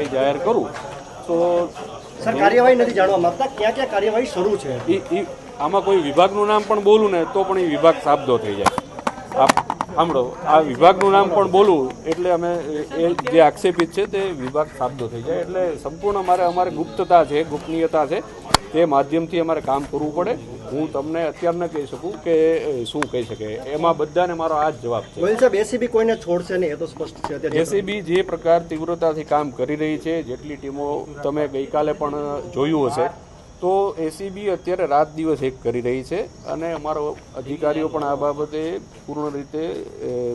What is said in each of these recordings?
કંઈ જાહેર કરું તો સર કાર્યવાહી નથી જાણવા માંગતા. ક્યાં ક્યાં કાર્યવાહી શરૂ છે? ઈ આમાં કોઈ વિભાગનું નામ પણ બોલું ને તો પણ એ વિભાગ સાબદો થઈ જાય. સાંભળો આ વિભાગનું નામ પણ બોલું એટલે અમે એ જે આક્ષેપિત છે તે વિભાગ સાબદો થઈ જાય. એટલે સંપૂર્ણ અમારે અમારે ગુપ્તતા છે ગુપનીયતા છે તે માધ્યમથી અમારે કામ કરવું પડે. હું તમને અત્યાર ન કહી શકું કે શું કહી શકે. એમાં બધાને મારો આ જ જવાબ છે. સાહેબ એસીબી કોઈને છોડશે નહીં એ તો સ્પષ્ટ છે. એસીબી જે પ્રકાર તીવ્રતાથી કામ કરી રહી છે જેટલી ટીમો તમે ગઈકાલે પણ જોયું હશે તો એસીબી અત્યારે રાત દિવસ એક કરી રહી છે અને અમારો અધિકારીઓ પણ આ બાબતે પૂર્ણ રીતે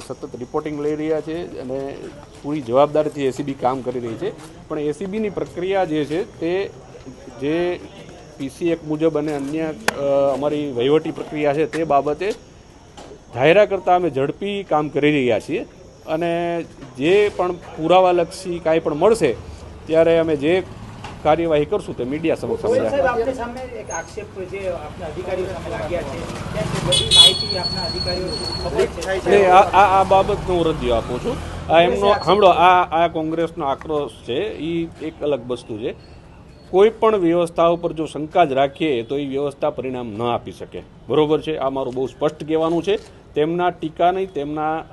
સતત રિપોર્ટિંગ લઈ રહ્યા છે અને પૂરી જવાબદારીથી એસીબી કામ કરી રહી છે. પણ એસીબીની પ્રક્રિયા જે છે તે જે પીસી એક મુજબ અને અન્ય અમારી વહીવટી પ્રક્રિયા છે તે બાબતે ધાયરા કરતાં અમે ઝડપી કામ કરી રહ્યા છીએ અને જે પણ પુરાવાલક્ષી કાંઈ પણ મળશે ત્યારે અમે જે કાર્યવાહી કરશું તે મીડિયા સમક્ષ અમે જાહેર સાહેબ આપની સામે એક આક્ષેપ જે આપના અધિકારીઓ સામે લાગ્યા છે બધી માહિતી આપના અધિકારીઓ ખબર છે. એટલે આ આ આ બાબતનો હું રજૂ આપું છું. આ એમનો સાંભળો આ આ કોંગ્રેસનો આક્રોશ છે એ એક અલગ વસ્તુ છે. કોઈ પણ વ્યવસ્થા ઉપર જો શંકા જ રાખીએ તો એ વ્યવસ્થા પરિણામ ન આપી શકે. બરોબર છે? આ મારું બહુ સ્પષ્ટ કહેવાનું છે. તેમના ટીકા નહીં, તેમના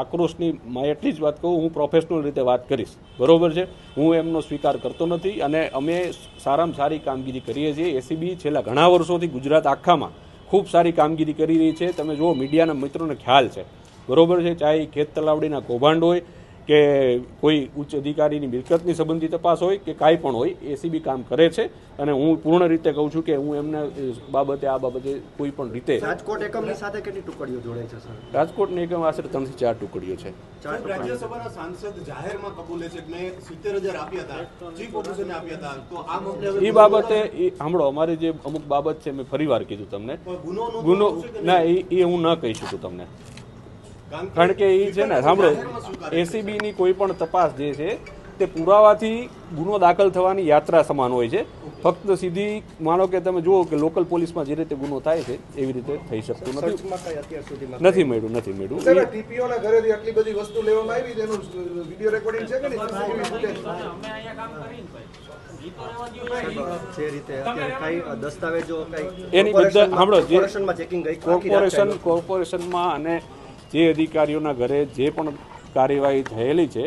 આક્રોશની મેં એટલી જ વાત કહું, હું પ્રોફેશનલ રીતે વાત કરીશ. બરોબર છે? હું એમનો સ્વીકાર કરતો નથી અને અમે સારામાં સારી કામગીરી કરીએ છીએ. એસીબી છેલ્લા ઘણા વર્ષોથી ગુજરાત આખામાં ખૂબ સારી કામગીરી કરી રહી છે. તમે જુઓ, મીડિયાના મિત્રોને ખ્યાલ છે. બરોબર છે? ચાહે ખેત તલાવડીના કૌભાંડ હોય કે કોઈ ઉચ્ચ અધિકારીની મિલકતની સંબંધી તપાસ હોય કે કાંઈ પણ હોય એસીબી કામ કરે છે. અને હું પૂર્ણ રીતે કહું છું કે હું એમને બાબતે આ બાબતે કોઈ પણ રીતે રાજકોટ એકમની સાથે કેટલી ટુકડીઓ જોડાય છે સર? રાજકોટની એકમ આશરે ત્રણથી ચાર ટુકડીઓ છે. રાજ્યસભાના સાંસદ જાહેરમાં કબૂલે છે કે મેં સિત્તેર હજાર આપ્યા હતા ચીફ ઓફિસરને આપ્યા હતા. તો આ મામલે એ બાબતે એ સાંભળો અમારી જે અમુક બાબત છે મેં ફરીવાર કીધું તમને. ગુનો ના એ એ હું ન કહી શકું તમને. કારણ કે એ છે ને સાંભળો એસીબીની કોઈ પણ તપાસ જે છે તે પુરાવાથી ગુનો દાખલ થવાની યાત્રા સમાન હોય છે. ફક્ત સીધી માનો કે તમે જુઓ કે લોકલ પોલીસમાં જે રીતે ગુનો થાય છે એવી રીતે થઈ શકતું નથી. નથી મળ્યું નથી મળ્યું. સાહેબ એ- ટીપીઓ ના ઘરેથી આટલી બધી વસ્તુ લેવામાં આવી તેનું વીડિયો રેકોર્ડિંગ છે કે નહીં? CCTV footage? જે રીતે અત્યારે કઈ દસ્તાવેજો કઈ એની બધા સાંભળો જે કોર્પોરેશનમાં ચેકિંગ ગઈ આખી રાત કોર્પોરેશન કોર્પોરેશનમાં અને જે અધિકારીઓના ઘરે જે પણ કાર્યવાહી થયેલી છે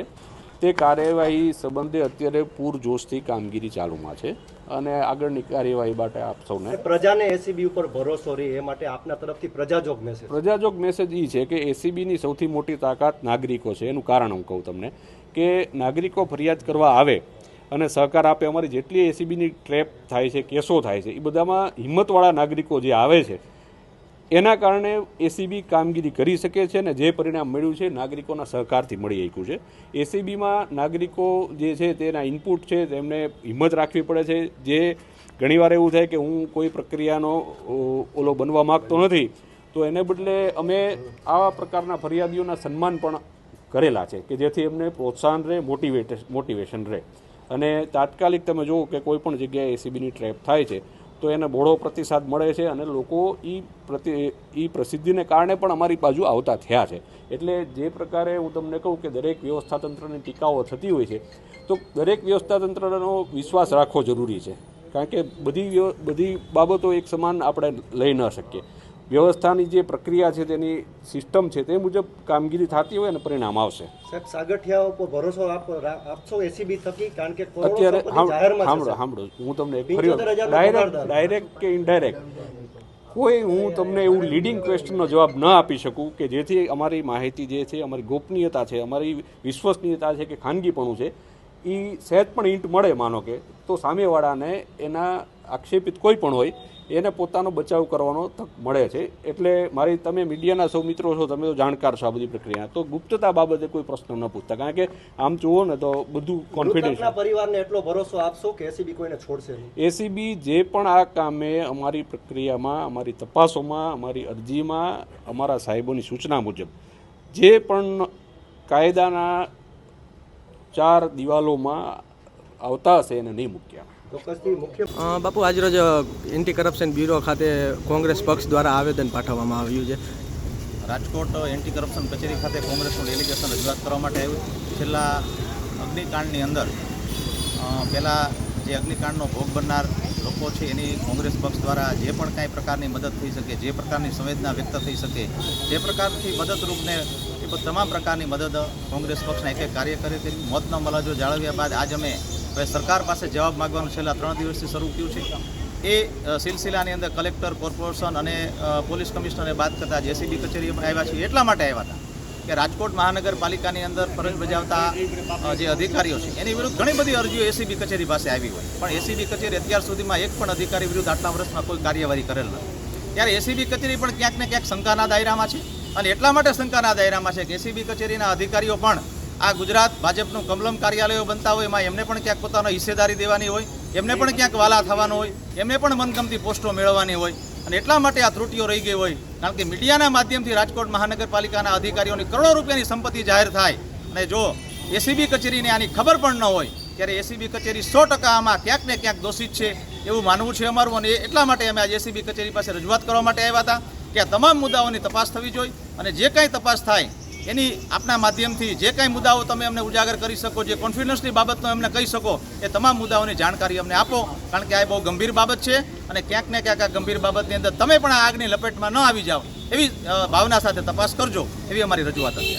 તે કાર્યવાહી સંબંધે અત્યારે પૂરજોશથી કામગીરી ચાલુમાં છે અને આગળની કાર્યવાહી માટે આપ સૌને પ્રજાને એસીબી ઉપર ભરોસો રહે એ માટે આપના તરફથી પ્રજાજોગ મેસેજ પ્રજાજોગ મેસેજ એ છે કે એસીબીની સૌથી મોટી તાકાત નાગરિકો છે એનું કારણ હું કહું તમને કે નાગરિકો ફરિયાદ કરવા આવે અને સહકાર આપે અમારી જેટલી એસીબીની ટ્રેપ થાય છે કેસો થાય છે એ બધામાં હિંમતવાળા નાગરિકો જે આવે છે એના કારણે એસીબી કામગીરી કરી શકે છે અને જે પરિણામ મળ્યું છે નાગરિકોના સહકારથી મળી શક્યું છે. એસીબીમાં નાગરિકો જે છે તેના ઇનપુટ છે તેમને હિંમત રાખવી પડે છે. જે ઘણીવાર એવું થાય કે હું કોઈ પ્રક્રિયાનો ઓલો બનવા માગતો નથી, તો એને બદલે અમે આવા પ્રકારના ફરિયાદીઓના સન્માન પણ કરેલા છે કે જેથી એમને પ્રોત્સાહન રહે, મોટિવેટ, મોટિવેશન રહે. અને તાત્કાલિક તમે જુઓ કે કોઈ પણ જગ્યાએ એસીબીની ટ્રેપ થાય છે તો એને બહોળો પ્રતિસાદ મળે છે અને લોકો એ પ્રતિ એ પ્રસિદ્ધિને કારણે પણ અમારી બાજુ આવતા થયા છે. એટલે જે પ્રકારે હું તમને કહું કે દરેક વ્યવસ્થા તંત્રની ટીકાઓ થતી હોય છે, તો દરેક વ્યવસ્થા તંત્રનો વિશ્વાસ રાખવો જરૂરી છે. કારણ કે બધી બધી બાબતો એક સમાન આપણે લઈ ન શકીએ. વ્યવસ્થાની જે પ્રક્રિયા છે તેની સિસ્ટમ છે તે મુજબ કામગીરી થતી હોય અને પરિણામ આવશે. સાહેબ સાગઠિયા ઉપર ભરોસો આપશો એસીબી થકી? કારણ કે અત્યારે સાંભળો સાંભળો હું તમને એક ફરી 75,000 ડાયરેક્ટ ડાયરેક્ટ કે ઇનડાયરેક્ટ? કોઈ હું તમને એવું લીડિંગ ક્વેશ્ચનનો જવાબ ન આપી શકું કે જેથી અમારી માહિતી જે છે અમારી ગોપનીયતા છે અમારી વિશ્વસનીયતા છે કે ખાનગીપણું છે એ સહેજ પણ ઈંટ મળે માનો કે તો સામેવાળાને એના આક્ષેપિત કોઈ પણ હોય એને પોતાનો બચાવ કરવાનો તક મળે છે. એટલે મારી તમે મીડિયાના સૌ મિત્રો છો તમે તો જાણકાર છો આ બધી પ્રક્રિયા. તો ગુપ્તતા બાબતે કોઈ પ્રશ્ન ન પૂછતા. કારણ કે આમ જુઓ ને તો બધું કોન્ફિડન્સ પરિવારને એટલો ભરોસો આપશો કે એસીબી કોઈને છોડશે એસીબી જે પણ આ કામે અમારી પ્રક્રિયામાં અમારી તપાસોમાં અમારી અરજીમાં અમારા સાહેબોની સૂચના મુજબ જે પણ કાયદાના ચાર દિવાલોમાં આવતા હશે એને નહીં મૂક્યા. બાપુ આજરોજ એન્ટી કરપ્શન બ્યુરો ખાતે કોંગ્રેસ પક્ષ દ્વારા આવેદન પાઠવવામાં આવ્યું છે. રાજકોટ એન્ટી કરપ્શન કચેરી ખાતે કોંગ્રેસનું ડેલિગેશન રજૂઆત કરવા માટે આવ્યું. છેલ્લા અગ્નિકાંડની અંદર પહેલાં જે અગ્નિકાંડનો ભોગ બનનાર લોકો છે, એની કોંગ્રેસ પક્ષ દ્વારા જે પણ કાંઈ પ્રકારની મદદ થઈ શકે, જે પ્રકારની સંવેદના વ્યક્ત થઈ શકે જે પ્રકારથી મદદરૂપને એ તમામ પ્રકારની મદદ કોંગ્રેસ પક્ષના એક એક કાર્યકરે કરી. મોતનો મલાજો જાળવ્યા બાદ આજ અમે હવે સરકાર પાસે જવાબ માગવાનું છેલ્લા ત્રણ દિવસથી શરૂ થયું છે. એ સિલસિલાની અંદર કલેક્ટર કોર્પોરેશન અને પોલીસ કમિશનરે બાદ કરતાં જેસીબી કચેરી આવ્યા છે એટલા માટે આવ્યા હતા. કે રાજકોટ મહાનગરપાલિકાની અંદર ફરજ બજાવતા જે અધિકારીઓ છે, એની વિરુદ્ધ ઘણી બધી અરજીઓ એસીબી કચેરી પાસે આવી હોય. પણ એસીબી કચેરી અત્યાર સુધીમાં એક પણ અધિકારી વિરુદ્ધ આટલા વર્ષમાં કોઈ કાર્યવાહી કરેલ નથી. ત્યારે એસીબી કચેરી પણ ક્યાંક ને ક્યાંક શંકાના દાયરામાં છે. અને એટલા માટે શંકાના દાયરામાં છે કે એસીબી કચેરીના અધિકારીઓ પણ આ ગુજરાત ભાજપનું કમલમ કાર્યાલયો બનતા હોય, એમાં એમને પણ ક્યાંક પોતાનો હિસ્સેદારી દેવાની હોય, એમને પણ ક્યાંક વાલા થવાનો હોય, એમને પણ મનગમતી પોસ્ટો મેળવવાની હોય. અને એટલા માટે આ ત્રુટીઓ રહી ગઈ હોય કારણ કે મીડિયાના માધ્યમથી રાજકોટ મહાનગરપાલિકાના અધિકારીઓની કરોડો રૂપિયાની સંપત્તિ જાહેર થાય. અને જો એસીબી કચેરીને આની ખબર પણ ન હોય, ત્યારે એસીબી કચેરી સો ટકા આમાં ક્યાંક ને ક્યાંક દોષિત છે એવું માનવું છે અમારું. અને એટલા માટે અમે આજે એસીબી કચેરી પાસે રજૂઆત કરવા માટે આવ્યા હતા કે આ તમામ મુદ્દાઓની તપાસ થવી જોઈએ. અને જે કાંઈ તપાસ થાય એની આપના માધ્યમથી જે કાંઈ મુદ્દાઓ તમે અમને ઉજાગર કરી શકો, જે કોન્ફિડન્સની બાબતનો અમને કહી શકો, એ તમામ મુદ્દાઓની જાણકારી અમને આપો. કારણ કે આ બહુ ગંભીર બાબત છે અને ક્યાંક ને ક્યાંક આ ગંભીર બાબતની અંદર તમે પણ આ આગની લપેટમાં ન આવી જાઓ એવી ભાવના સાથે તપાસ કરજો. એવી અમારી રજૂઆત હતી.